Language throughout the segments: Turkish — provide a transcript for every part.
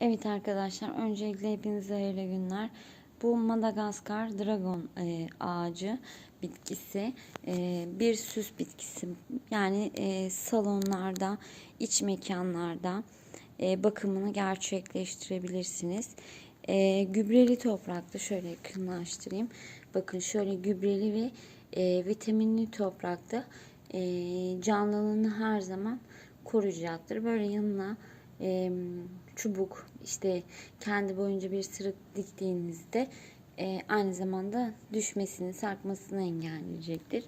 Evet arkadaşlar öncelikle hepinize hayırlı günler. Bu Madagaskar dragon e, ağacı bitkisi e, bir süs bitkisi. Yani e, salonlarda, iç mekanlarda e, bakımını gerçekleştirebilirsiniz. E, gübreli toprakta şöyle yakınlaştırayım. Bakın şöyle gübreli ve e, vitaminli toprakta e, canlılığını her zaman koruyacaktır. Böyle yanına e, çubuk işte kendi boyunca bir sırık diktiğinizde e, aynı zamanda düşmesini, sarkmasını engelleyecektir.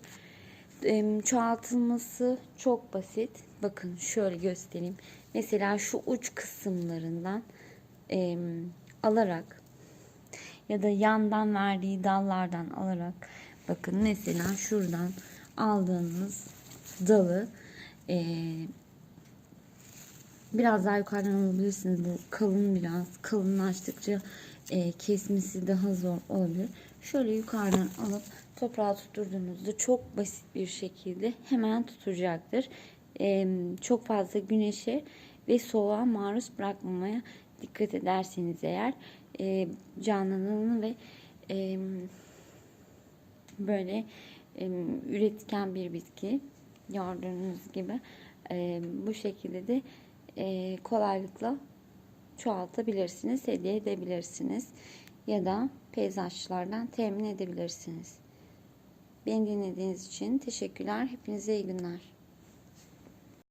E, çoğaltılması çok basit. Bakın şöyle göstereyim. Mesela şu uç kısımlarından e, alarak ya da yandan verdiği dallardan alarak bakın mesela şuradan aldığınız dalı e, biraz daha yukarıdan alabilirsiniz. Bu kalın biraz. Kalınlaştıkça e, kesmesi daha zor olabilir. Şöyle yukarıdan alıp toprağa tutturduğunuzda çok basit bir şekilde hemen tutacaktır. E, çok fazla güneşe ve soğuğa maruz bırakmamaya dikkat ederseniz eğer e, canlılığını ve e, böyle e, üretken bir bitki gördüğünüz gibi e, bu şekilde de e, kolaylıkla çoğaltabilirsiniz, hediye edebilirsiniz ya da peyzajlardan temin edebilirsiniz. Beni dinlediğiniz için teşekkürler. Hepinize iyi günler.